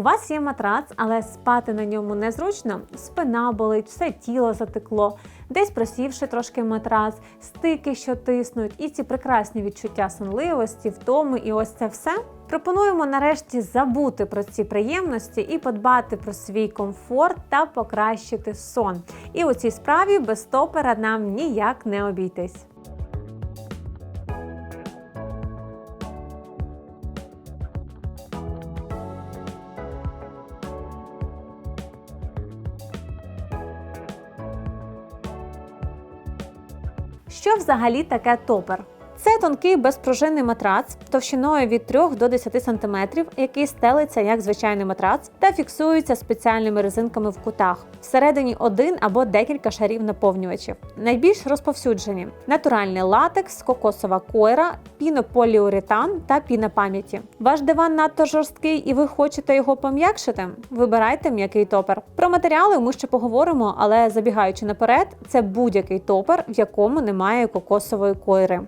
У вас є матрац, але спати на ньому незручно, спина болить, все тіло затекло, десь просівши трошки матрац, стики, що тиснуть, і ці прекрасні відчуття сонливості, втоми, і ось це все. Пропонуємо нарешті забути про ці приємності і подбати про свій комфорт та покращити сон. І у цій справі без топера нам ніяк не обійтись. Що взагалі таке топер? Це тонкий безпружинний матрац товщиною від 3 до 10 см, який стелиться як звичайний матрац та фіксується спеціальними резинками в кутах. Всередині один або декілька шарів наповнювачів. Найбільш розповсюджені натуральний латекс, кокосова койра, пінополіуретан та піна пам'яті. Ваш диван надто жорсткий і ви хочете його пом'якшити? Вибирайте м'який топер. Про матеріали ми ще поговоримо, але забігаючи наперед, це будь-який топер, в якому немає кокосової койри.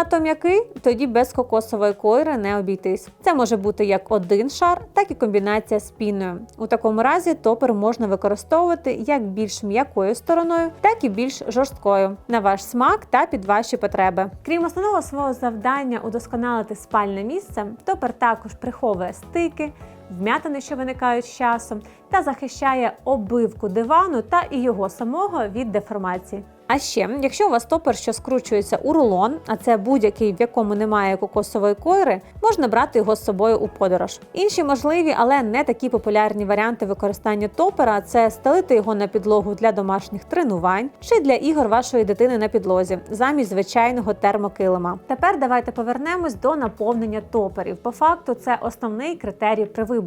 Занадто м'який, тоді без кокосової койри не обійтись. Це може бути як один шар, так і комбінація з піною. У такому разі топер можна використовувати як більш м'якою стороною, так і більш жорсткою на ваш смак та під ваші потреби. Крім основного свого завдання удосконалити спальне місце, топер також приховує стики. Вм'ятини, що виникають з часом, та захищає обивку дивану та і його самого від деформації. А ще, якщо у вас топер, що скручується у рулон, а це будь-який, в якому немає кокосової койри, можна брати його з собою у подорож. Інші можливі, але не такі популярні варіанти використання топера це стелити його на підлогу для домашніх тренувань чи для ігор вашої дитини на підлозі, замість звичайного термокилима. Тепер давайте повернемось до наповнення топерів. По факту, це основний критерій при виборі,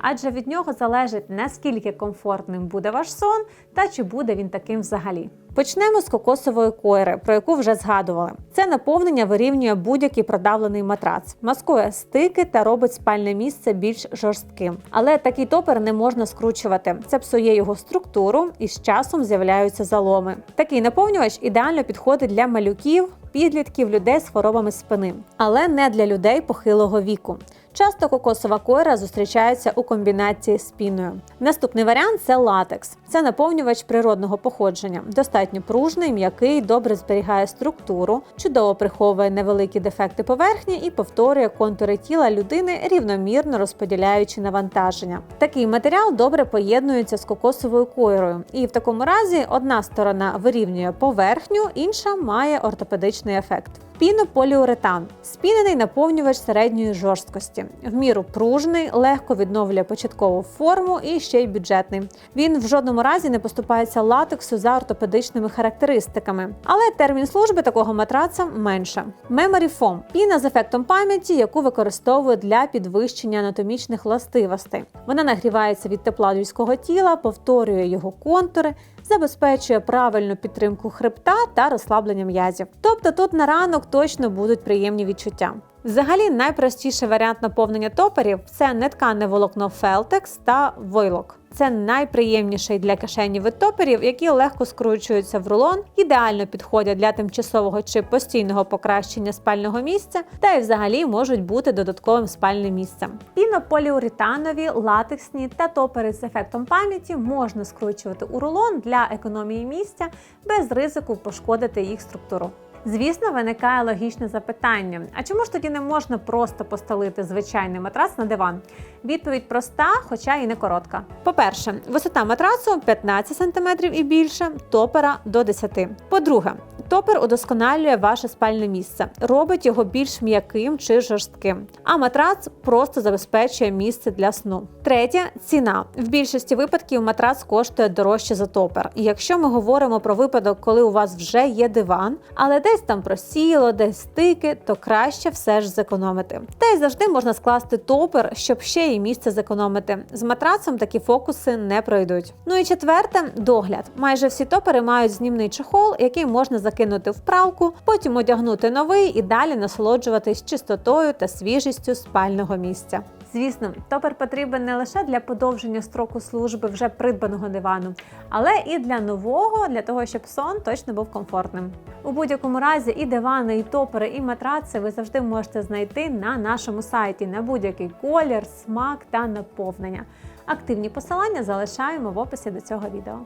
адже від нього залежить наскільки комфортним буде ваш сон та чи буде він таким взагалі. Почнемо з кокосової койри, про яку вже згадували. Це наповнення вирівнює будь-який продавлений матрац, маскує стики та робить спальне місце більш жорстким. Але такий топер не можна скручувати. Це псує його структуру і з часом з'являються заломи. Такий наповнювач ідеально підходить для малюків, підлітків, людей з хворобами спини, але не для людей похилого віку. Часто кокосова койра зустрічається у комбінації з піною. Наступний варіант це латекс. Це наповнювач природного походження, достатньо пружний, м'який, добре зберігає структуру, чудово приховує невеликі дефекти поверхні і повторює контури тіла людини, рівномірно розподіляючи навантаження. Такий матеріал добре поєднується з кокосовою койрою, і в такому разі одна сторона вирівнює поверхню, інша має ортопедичний ефект. Пінополіуретан спінений наповнювач середньої жорсткості, в міру пружний, легко відновлює початкову форму і ще й бюджетний. Він в жодному разі не поступається латексу за ортопедичними характеристиками, але термін служби такого матраца менше. Memory Foam – піна з ефектом пам'яті, яку використовують для підвищення анатомічних властивостей. Вона нагрівається від тепла людського тіла, повторює його контури забезпечує правильну підтримку хребта та розслаблення м'язів. Тобто тут на ранок точно будуть приємні відчуття. Взагалі, найпростіший варіант наповнення топерів це неткане волокно Feltex та войлок. Це найприємніший для кишені вид топерів, які легко скручуються в рулон, ідеально підходять для тимчасового чи постійного покращення спального місця, та й взагалі можуть бути додатковим спальним місцем. Пінополіуретанові, латексні та топери з ефектом пам'яті можна скручувати у рулон для економії місця без ризику пошкодити їх структуру. Звісно, виникає логічне запитання: а чому ж тоді не можна просто постелити звичайний матрас на диван? Відповідь проста, хоча і не коротка. По-перше, висота матрацу 15 см і більше, топера до 10 По-друге, топер удосконалює ваше спальне місце, робить його більш м'яким чи жорстким. А матрац просто забезпечує місце для сну. Третє ціна. В більшості випадків матрац коштує дорожче за топер. І якщо ми говоримо про випадок, коли у вас вже є диван, але десь там просіло, десь стики, то краще все ж зекономити. Та й завжди можна скласти топер, щоб ще й місце зекономити. З матрацом такі фокуси не пройдуть. Ну і четверте догляд. Майже всі топери мають знімний чехол, який можна закинути в правку, потім одягнути новий і далі насолоджуватись чистотою та свіжістю спального місця. Звісно, топер потрібен не лише для подовження строку служби вже придбаного дивану, але і для нового, для того, щоб сон точно був комфортним. У будь-якому разі і дивани, і топери, і матраци ви завжди можете знайти на нашому сайті на будь-який колір, смак та наповнення. Активні посилання залишаємо в описі до цього відео.